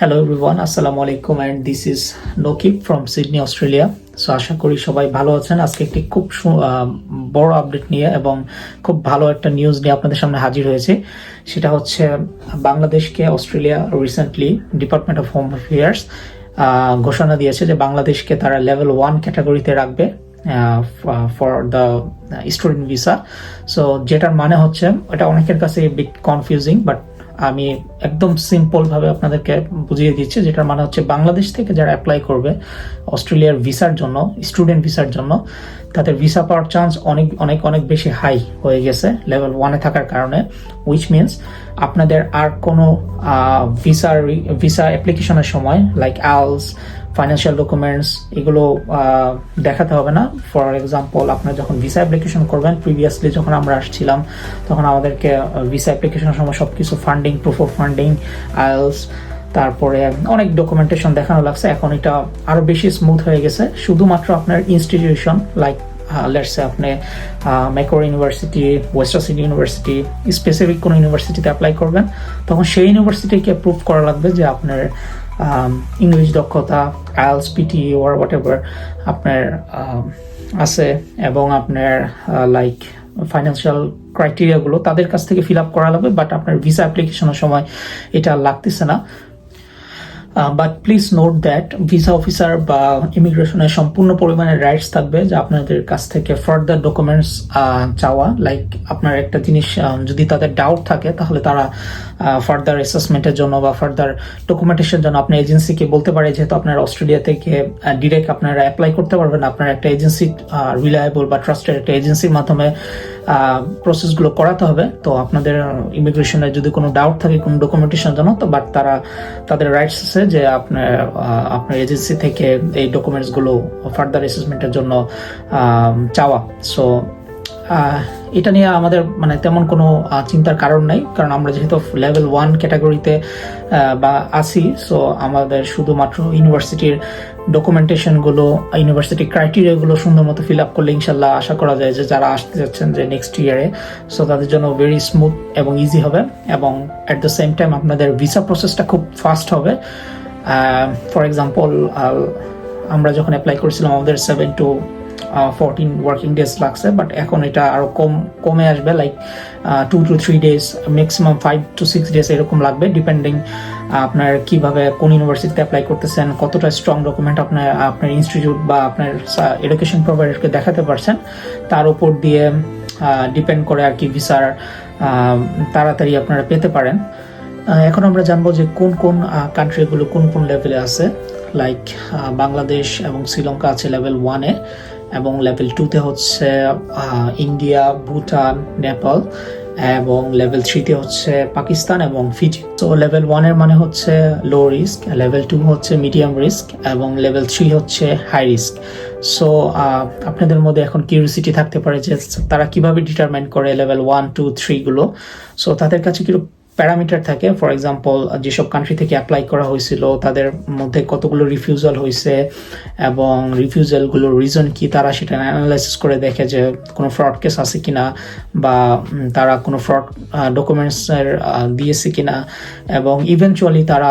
Hello everyone আসসালামু আলাইকুম and this is Nakib from Sydney Australia so আশা করি সবাই ভালো আছেন। আজকে একটি খুব বড় আপডেট নিয়ে এবং খুব ভালো একটা নিউজ নিয়ে আপনাদের সামনে হাজির হয়েছে। সেটা হচ্ছে, বাংলাদেশকে Australia recently department of home affairs ঘোষণা দিয়েছে যে বাংলাদেশকে তারা লেভেল ওয়ান ক্যাটাগরিতে রাখবে for the student visa so যেটার মানে হচ্ছে, এটা অনেকের কাছে বিট কনফিউজিং বাট আমি একদম সিম্পল ভাবে আপনাদেরকে বুঝিয়ে দিচ্ছি, যেটার মানে হচ্ছে বাংলাদেশ থেকে যারা অ্যাপ্লাই করবে অস্ট্রেলিয়ার ভিসার জন্য স্টুডেন্ট ভিসার জন্য, তাদের ভিসা পাওয়ার চান্স অনেক অনেক অনেক বেশি হাই হয়ে গেছে লেভেল ওয়ানে থাকার কারণে উইচ মিনস আপনাদের আর কোনো ভিসার ভিসা অ্যাপ্লিকেশনের সময় লাইক আলস ফাইন্যান্সিয়াল ডকুমেন্টস এগুলো দেখাতে হবে না। ফর এক্সাম্পল আপনার যখন ভিসা অ্যাপ্লিকেশন করবেন প্রিভিয়াসলি যখন আমরা আসছিলাম, তখন আমাদেরকে ভিসা অ্যাপ্লিকেশনের সময় সব কিছু funding proof of funding IELTS তারপরে অনেক ডকুমেন্টেশন দেখানো লাগছে। এখন এটা আরও বেশি স্মুথ হয়ে গেছে। শুধুমাত্র আপনার ইনস্টিটিউশন লাইক লেটসে আপনি Macquarie university western city university specific কোনো ইউনিভার্সিটিতে অ্যাপ্লাই করবেন, তখন সেই ইউনিভার্সিটিকে প্রুভ করা লাগবে যে আপনার ইংলিশ দক্ষতা IELTS PTE or whatever আপনার আছে এবং আপনার লাইক ফাইন্যান্সিয়াল ক্রাইটেরিয়াগুলো তাদের কাছ থেকে ফিল আপ করা লাগবে বাট আপনার ভিসা অ্যাপ্লিকেশনের সময় এটা লাগতেছে না। But please note that visa officer বা ইমিগ্রেশনের সম্পূর্ণ পরিমাণে রাইটস থাকবে যে আপনাদের কাছ থেকে ফার্দার ডকুমেন্টস চাওয়া। লাইক আপনার একটা জিনিস যদি তাদের ডাউট থাকে, তাহলে তারা ফার্দার অ্যাসেসমেন্টের জন্য বা ফার্দার ডকুমেন্টেশন জন্য আপনার এজেন্সিকে বলতে পারে যেহেতু আপনার অস্ট্রেলিয়া থেকে ডিরেক্ট আপনারা অ্যাপ্লাই করতে পারবেন, আপনার একটা এজেন্সি রিলায়েবল বা ট্রাস্টেড একটা এজেন্সির মাধ্যমে প্রসেসগুলো করাতে হবে। তো আপনাদের ইমিগ্রেশনের যদি কোনো ডাউট থাকে, কোনো ডকুমেন্টেশন জন্য তো বাট তারা তাদের রাইটস আছে যে আপনার আপনার এজেন্সি থেকে এই ডকুমেন্টসগুলো ফার্দার অ্যাসেসমেন্টের জন্য চাওয়া। সো এটা নিয়ে আমাদের মানে তেমন কোনো চিন্তার কারণ নাই, কারণ আমরা যেহেতু লেভেল ওয়ান ক্যাটাগরিতে বা আছি সো আমাদের শুধুমাত্র ইউনিভার্সিটির ডকুমেন্টেশনগুলো ইউনিভার্সিটি ক্রাইটেরিয়াগুলো সুন্দর মতো ফিল আপ করলে ইনশাল্লাহ আশা করা যায় যে যারা আসতে যাচ্ছেন যে নেক্সট ইয়ারে সো তাদের জন্য ভেরি স্মুথ এবং ইজি হবে, এবং অ্যাট দ্য সেম টাইম আপনাদের ভিসা প্রসেসটা খুব ফাস্ট হবে। ফর এক্সাম্পল আমরা যখন অ্যাপ্লাই করেছিলাম আমাদের seven to fourteen working days লাগছে বাট এখন এটা আরও কম, কমে আসবে like two to three days maximum five to six days এরকম লাগবে ডিপেন্ডিং আপনার কীভাবে, কোন ইউনিভার্সিটিতে অ্যাপ্লাই করতেছেন, কতটা স্ট্রং ডকুমেন্ট আপনার আপনার ইনস্টিটিউট বা আপনার এডুকেশন প্রোভাইডারকে দেখাতে পারছেন, তার উপর দিয়ে ডিপেন্ড করে আর কি ভিসার তাড়াতাড়ি আপনারা পেতে পারেন। এখন আমরা জানব যে কোন কোন কান্ট্রিগুলো কোন কোন লেভেলে আছে লাইক বাংলাদেশ এবং শ্রীলঙ্কা আছে লেভেল ওয়ানে এবং লেভেল টুতে হচ্ছে ইন্ডিয়া, ভুটান, নেপাল এবং লেভেল থ্রিতে হচ্ছে পাকিস্তান এবং ফিজি। তো লেভেল ওয়ানের মানে হচ্ছে লো রিস্ক লেভেল টু হচ্ছে মিডিয়াম রিস্ক এবং লেভেল থ্রি হচ্ছে হাই রিস্ক সো আপনাদের মধ্যে এখন কিউরিসিটি থাকতে পারে যে তারা কীভাবে ডিটারমাইন করে লেভেল ওয়ান টু থ্রিগুলো সো তাদের কাছে কিছু প্যারামিটার থাকে। ফর এক্সাম্পল যেসব কান্ট্রি থেকে অ্যাপ্লাই করা হয়েছিল তাদের মধ্যে কতগুলো রিফিউজাল হয়েছে এবং রিফিউজালগুলোর রিজন কি তারা সেটা অ্যানালাইসিস করে দেখে যে কোনো ফ্রড কেস আছে কিনা বা তারা কোনো ফ্রড ডকুমেন্টসের দিয়েছে কিনা এবং ইভেনচুয়ালি তারা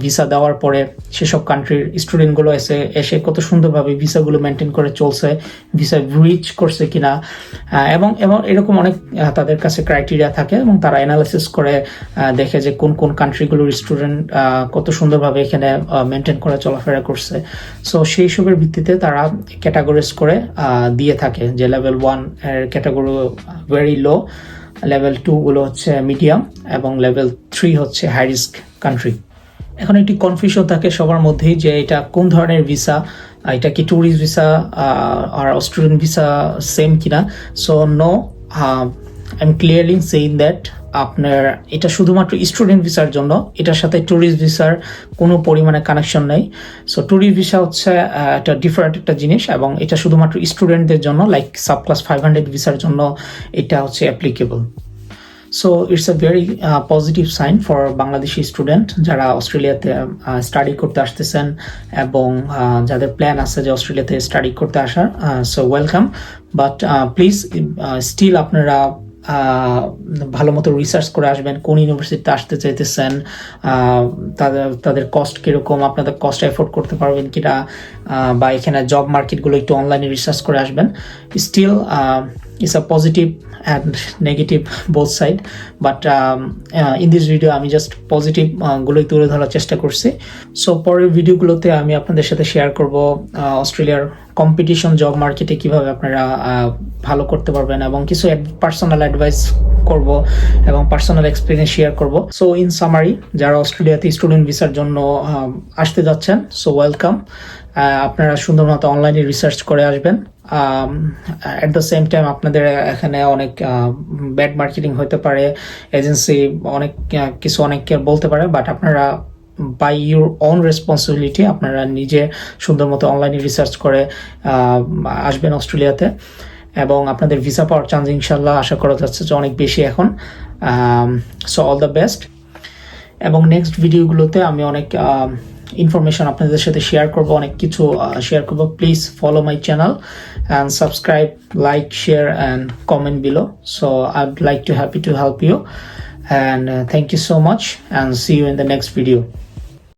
ভিসা দেওয়ার পরে সেসব কান্ট্রির স্টুডেন্টগুলো এসে এসে কত সুন্দরভাবে ভিসাগুলো মেনটেন করে চলছে ভিসা রিচ করছে কিনা। আহ, এবং এবং এরকম অনেক তাদের কাছে ক্রাইটেরিয়া থাকে এবং তারা অ্যানালাইসিস করে দেখে যে কোন কোন কান্ট্রিগুলোর স্টুডেন্ট কত সুন্দরভাবে এখানে মেনটেন করে চলাফেরা করছে। সো সেই সবের ভিত্তিতে তারা ক্যাটাগরিজ করে দিয়ে থাকে যে লেভেল ওয়ানের category very low level two গুলো হচ্ছে মিডিয়াম এবং লেভেল থ্রি হচ্ছে হাই রিস্ক কান্ট্রি এখন একটি কনফিউশন থাকে সবার মধ্যেই যে এটা কোন ধরনের ভিসা এটা কি ট্যুরিস্ট ভিসা আর স্টুডেন্ট ভিসা সেম কিনা। So no I am clearly saying that আপনার এটা শুধুমাত্র স্টুডেন্ট ভিসার জন্য, এটার সাথে ট্যুরিস্ট ভিসার কোনো পরিমাণে কানেকশন নেই। সো ট্যুরিস্ট ভিসা হচ্ছে একটা ডিফারেন্ট একটা জিনিস এবং এটা শুধুমাত্র স্টুডেন্টদের জন্য like sub class five hundred ভিসার জন্য এটা হচ্ছে applicable so it's a very positive sign for Bangladeshi student যারা অস্ট্রেলিয়াতে স্টাডি করতে আসতেছেন এবং যাদের প্ল্যান আছে যে অস্ট্রেলিয়াতে স্টাডি করতে আসার so welcome but please still আপনারা ভালো মতো রিসার্চ করে আসবেন, কোন ইউনিভার্সিটিতে আসতে চাইতেছেন তাদের তাদের কস্ট কীরকম, আপনাদের কস্ট এফোর্ড করতে পারবেন কিনা বা এখানে জব মার্কেটগুলো একটু অনলাইনে রিসার্চ করে আসবেন। Still it's a positive and negative both side but in this video আমি জাস্ট পজিটিভ গুলোই তুলে ধরার চেষ্টা করছি। সো পরের ভিডিওগুলোতে আমি আপনাদের সাথে শেয়ার করব অস্ট্রেলিয়ার কম্পিটিশন জব মার্কেটে কীভাবে আপনারা ভালো করতে পারবেন এবং কিছু পার্সোনাল অ্যাডভাইস করব এবং পার্সোনাল এক্সপিরিয়েন্স শেয়ার করব। সো ইন সামারি যারা অস্ট্রেলিয়াতে স্টুডেন্ট ভিসার জন্য আসতে যাচ্ছেন সো ওয়েলকাম আপনারা সুন্দর মতো অনলাইনে রিসার্চ করে আসবেন। অ্যাট দ্য সেম টাইম আপনাদের এখানে অনেক ব্যাড মার্কেটিং হতে পারে এজেন্সি অনেক কিছু অনেককে বলতে পারে বাট আপনারা বাই ইউর অন রেসপন্সিবিলিটি আপনারা নিজে সুন্দর মতো অনলাইনে রিসার্চ করে আসবেন অস্ট্রেলিয়াতে। এবং আপনাদের ভিসা পাওয়ার চান্স ইনশাল্লাহ আশা করা যাচ্ছে যে অনেক বেশি এখন। সো অল দ্য বেস্ট এবং নেক্সট ভিডিওগুলোতে আমি অনেক ইনফরমেশন আপনাদের সাথে শেয়ার করব, অনেক কিছু শেয়ার করব। Please follow my channel and subscribe like share and comment below so I'd like to happy to help you and thank you so much and see you in the next video